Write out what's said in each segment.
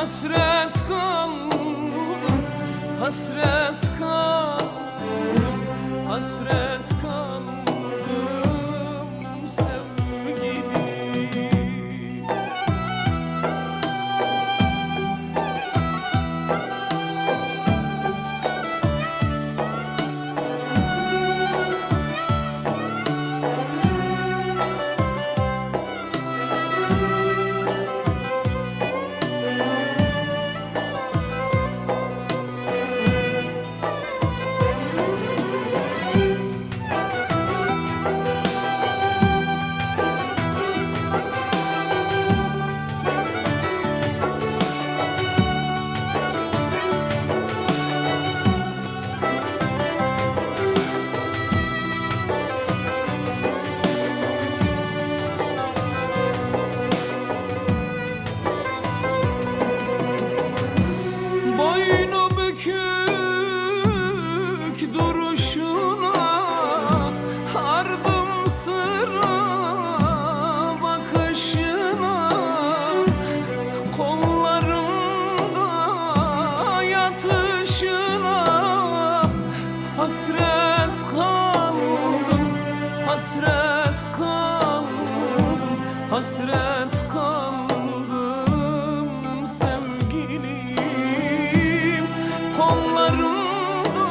hasret kaldım hasret kaldım hasret bakışına Kollarımda yatışına Hasret kaldım, hasret kaldım Hasret kaldım. Sevgilim Kollarımda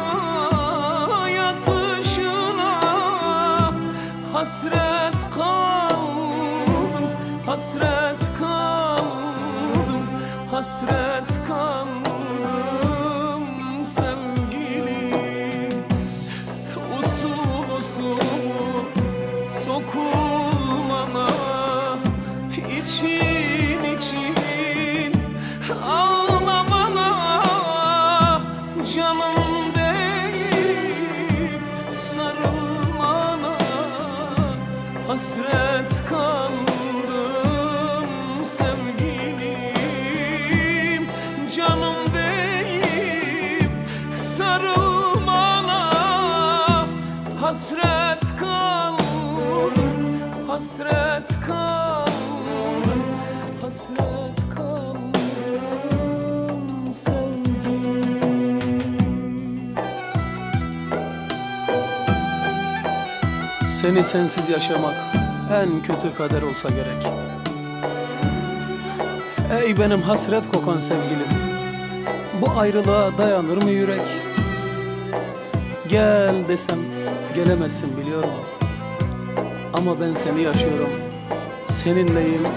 yatışına Hasret hasret kaldım Hasret kaldım sevgilim. Usul usul sokulmana için için ağlamana canım deyip sarılmana hasret kaldım Seni sensiz yaşamak en kötü kader olsa gerek. Ey benim hasret kokan sevgilim, bu ayrılığa dayanır mı yürek? Gel desem gelemezsin biliyorum. Ama ben seni yaşıyorum, seninleyim,